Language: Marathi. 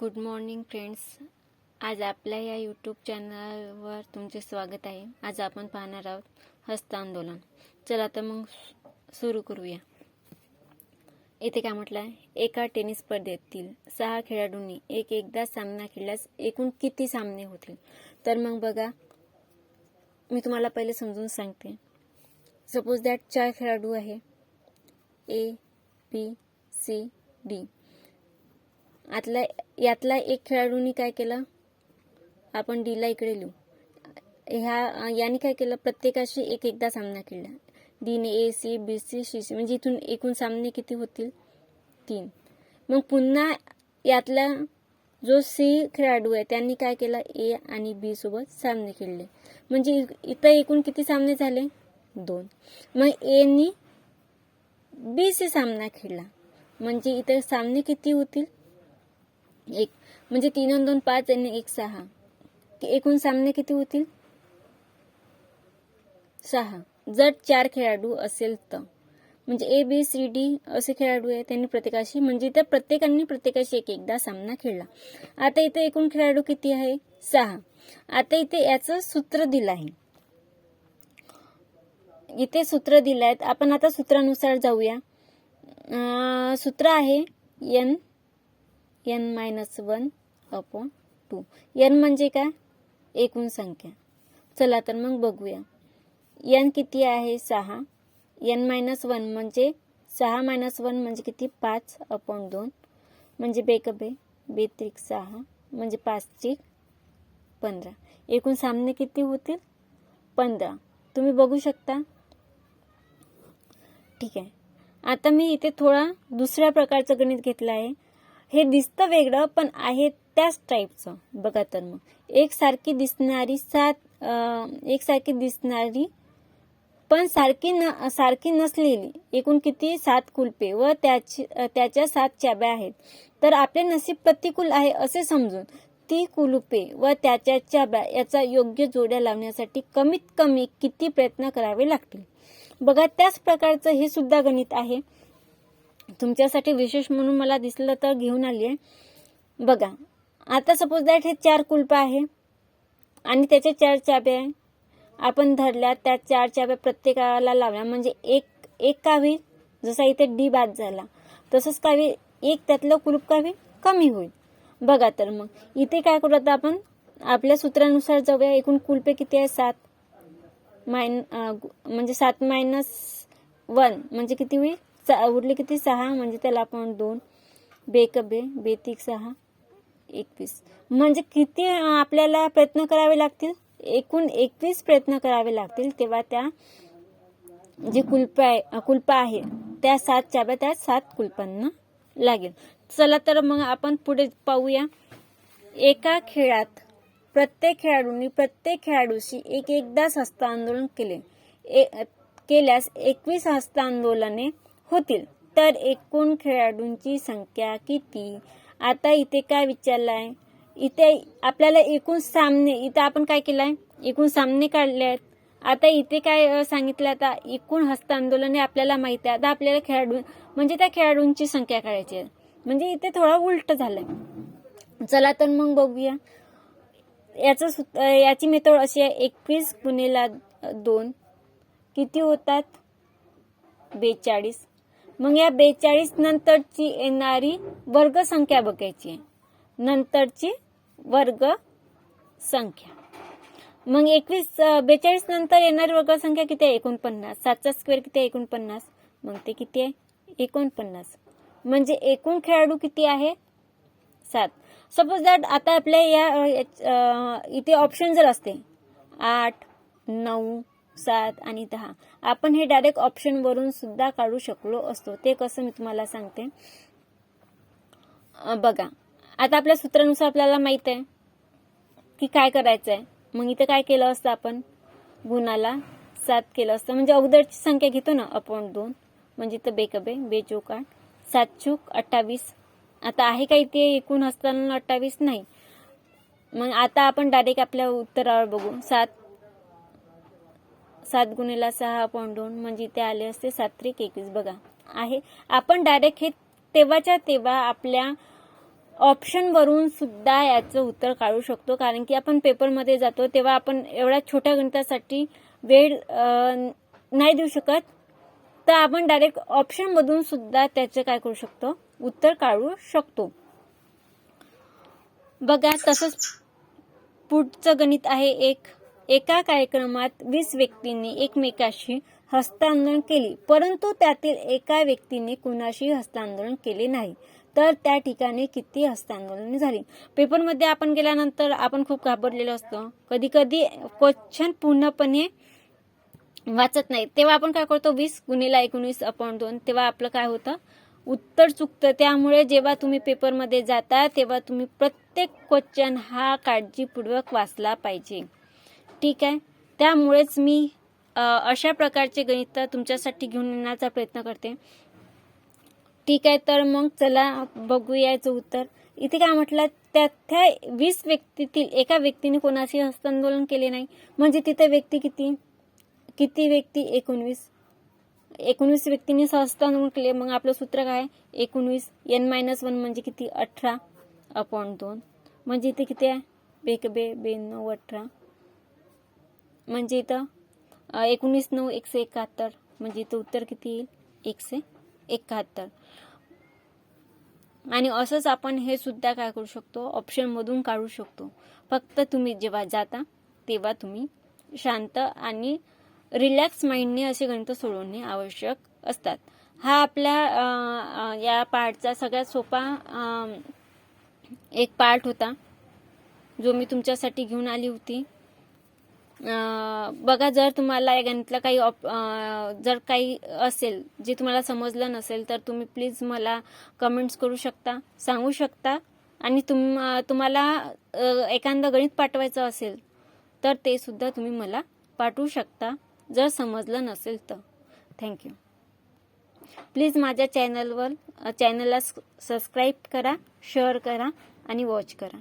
Good morning friends. आज आपल्या या यूट्यूब चॅनलवर तुमचे स्वागत आहे. आज आपण पाहणार आहोत हस्त आंदोलन. चला तर मग सुरू करूया. येथे काय म्हटलं आहे एका टेनिस स्पर्धेतील सहा खेळाडूंनी एक एकदा सामना खेळल्यास एकूण किती सामने होतील? तर मग बघा. मी तुम्हाला पहिले समजून सांगते. सपोज दॅट चार खेळाडू आहे. ए बी सी डी आतला यातला एक खेळाडूंनी काय केलं? आपण डीला इकडे लिहू. ह्या याने काय केलं? प्रत्येकाशी एक एकदा सामना खेळला. डीने A C B C C C म्हणजे इथून एकूण सामने किती होतील? तीन. मग पुन्हा यातला जो सी खेळाडू आहे त्यांनी काय केलं? ए आणि बी सोबत सामने खेळले. म्हणजे इ- इथं एकूण किती सामने झाले? दोन. मग एनी बी सी सामना खेळला. म्हणजे इथं सामने किती होतील? एक म्हणजे तीन दोन पाच आणि एक सहा. एकूण सामने किती होतील? सहा. जर चार खेळाडू असेल तर. म्हणजे ए बी सी डी असे खेळाडू आहे त्यांनी प्रत्येकाशी म्हणजे त्या प्रत्येकाने प्रत्येकाशी एक एकदा सामना खेळला. आता इथे एकूण खेळाडू किती आहे? सहा. आता इथे याचं सूत्र दिलं आहे. इथे सूत्र दिलं आहेत आपण आता सूत्रानुसार जाऊया. सूत्र आहे N N minus one upon two. N म्हणजे काय? एकूण संख्या. चला तर मग बघूया. एन किती आहे? सहा. एन मायनस वन म्हणजे सहा मायनस वन म्हणजे किती? पाच अपॉन दोन. म्हणजे बेकबे बेत्रिक सहा म्हणजे पाच त्रिक पंधरा. एकूण सामने किती होतील? पंधरा. तुम्ही बघू शकता. ठीक आहे. आता मी इथे थोडा दुसऱ्या प्रकारचं गणित घेतलं आहे. हे दिसतं वेगळं पण आहे त्याच टाईपचं बघा तर मग. एकसारखी दिसणारी सात एकसारखी दिसणारी पण सारखी न सारखी नसलेली. एकूण किती? सात कुलपे व त्याची त्याच्या सात चाब्या आहेत. तर आपले नसीब प्रतिकूल आहे असे समजून ती कुलुपे व त्याच्या चाब्या याचा योग्य जोड्या लावण्यासाठी कमीत कमी किती प्रयत्न करावे लागतील? बघा त्याच प्रकारचं हे सुद्धा गणित आहे. तुमच्यासाठी विशेष म्हणून मला दिसलं तर घेऊन आली आहे बघा आता सपोज दॅट हे चार कुलपं आहे आणि त्याच्या चार चाब्या आहे. आपण धरल्या त्या चार चाब्या प्रत्येकाला लावल्या. म्हणजे एक एक कावी जसा इथे डी बाद झाला तसंच कावी एक त्यातलं कुलूप कावी कमी होईल. बघा तर मग इथे काय करू आता आपण? आपल्या सूत्रानुसार जाऊया एकूण कुलपे किती आहे? सात. मायन म्हणजे सात मायनस वन म्हणजे किती होईल? सा- उरले किती? सहा म्हणजे त्याला आपण दोन. बेक बे. सहा एकवीस. म्हणजे किती आपल्याला प्रयत्न करावे लागतील? एकूण एकवीस प्रयत्न करावे लागतील. तेव्हा त्या जे कुलप आहे अं, कुलप आहे त्या सात चाब्या त्या सात कुलपांना लागेल. चला तर मग आपण पुढे पाहूया. एका खेळात प्रत्येक खेळाडूंनी प्रत्येक खेळाडूशी एक एकदाच हस्तांदोलन केले. ए, केल्यास एकवीस हस्तांदोलने होतील. तर एकूण खेळाडूंची संख्या किती? आता इथे काय विचारलं आहे इथे आपल्याला एकूण सामने इथे आपण काय केलं आहे एकूण सामने काढले आहेत. आता इथे काय सांगितलं? आता एकूण हस्तांदोलने आपल्याला माहिती आहे. आता आपल्याला खेळाडू म्हणजे त्या खेळाडूंची संख्या काढायची आहे. म्हणजे इथे थोडा उलट झालंय. चला तर मग बघूया. याचं सूत- याची मेथड अशी आहे. एकवीस गुन्हेला दोन. किती होतात? बेचाळीस. मग या बेचाळीस नंतरची येणारी वर्ग संख्या बघायची आहे. नंतरची वर्ग संख्या. मग एकवीस बेचाळीस नंतर येणारी वर्ग संख्या किती आहे? एकोणपन्नास. सातचा स्क्वेअर किती आहे? एकोणपन्नास. मग ते किती आहे? एकोणपन्नास. म्हणजे एकूण खेळाडू किती आहे? सात. सपोज दॅट आता आपल्या या इथे ऑप्शन जर असते आठ नऊ सात आणि दहा. आपण हे डायरेक्ट ऑप्शनवरून सुद्धा काढू शकलो असतो. ते कसं मी तुम्हाला सांगते. बघा. आता आपल्या सूत्रानुसार आपल्याला माहीत आहे की काय करायचं आहे मग इथं काय केलं असतं आपण? गुणाला सात केलं असतं. म्हणजे अगोदरची संख्या घेतो ना अपॉन दोन. म्हणजे इथं बेकबे बेचोक आठ सात चूक अठ्ठावीस. आता आहे का इथे एकूण हस्तांना अठ्ठावीस नाही? मग आता आपण डायरेक्ट आपल्या उत्तरावर बघू. सात सात गुणेला सहा पॉईंट दोन म्हणजे इथे आले असते सात त्रिक एकवीस. बघा आहे. आपण डायरेक्ट हे तेव्हाच्या तेव्हा आपल्या ऑप्शनवरून सुद्धा याचं उत्तर काढू शकतो. कारण की आपण पेपरमध्ये जातो तेव्हा आपण एवढ्या छोट्या गणितासाठी वेळ नाही देऊ शकत. तर आपण डायरेक्ट ऑप्शनमधून सुद्धा त्याचे काय करू शकतो? उत्तर काढू शकतो. बघा तसंच पुढचं गणित आहे एक. एका कार्यक्रमात वीस व्यक्तींनी एकमेकाशी हस्तांदोलन केली. परंतु त्यातील एका व्यक्तीने कुणाशी हस्तांदोलन केले नाही. तर त्या ठिकाणी किती हस्तांदोलने झाली? पेपरमध्ये आपण गेल्यानंतर आपण खूप घाबरलेलो असतो. कधी कधी क्वेश्चन पूर्णपणे वाचत नाही. तेव्हा आपण काय करतो? वीस गुन्हेला एकोणीस अपॉइंट दोन. तेव्हा आपलं काय होतं? उत्तर चुकतं. त्यामुळे जेव्हा तुम्ही पेपरमध्ये जाता तेव्हा तुम्ही प्रत्येक क्वेश्चन हा काळजीपूर्वक वाचला पाहिजे. ठीक आहे. त्यामुळेच मी अशा प्रकारचे गणित तुमच्यासाठी घेऊन येण्याचा प्रयत्न करते. ठीक आहे तर मग चला बघूया याचं उत्तर. इथे काय म्हटलं त्या त्या वीस व्यक्तीतील एका व्यक्तीने कोणाशी हस्तांदोलन केले नाही. म्हणजे तिथे व्यक्ती किती? किती व्यक्ती? एकोणवीस. एकोणवीस व्यक्तीने हस्तांदोलन केले. मग आपलं सूत्र काय एकोणवीस. एन मायनस वन म्हणजे किती? अठरा अपॉन दोन. म्हणजे इथे किती आहे? बेक बे बे नऊ अठरा. म्हणजे इथं एकोणीस नऊ एकशे एकाहत्तर. म्हणजे इथं उत्तर किती येईल? एकशे एकाहत्तर. आणि असंच आपण हे सुद्धा काय करू शकतो? ऑप्शनमधून काढू शकतो. फक्त तुम्ही जेव्हा जाता तेव्हा तुम्ही शांत आणि रिलॅक्स माइंडने असे गणित सोडवणे आवश्यक असतात. हा आपल्या या पार्टचा सगळ्यात सोपा एक पार्ट होता जो मी तुमच्यासाठी घेऊन आली होती. बघा जर तुम्हाला या गणितला काही ऑप जर काही असेल जे तुम्हाला समजलं नसेल तर तुम्ही प्लीज मला कमेंट्स करू शकता सांगू शकता. आणि तुम तुम्हाला एखादं गणित पाठवायचं असेल तर ते सुद्धा तुम्ही मला पाठवू शकता जर समजलं नसेल तर. थँक्यू प्लीज माझ्या चॅनलवर चॅनलला सबस्क्राईब करा शेअर करा आणि वॉच करा.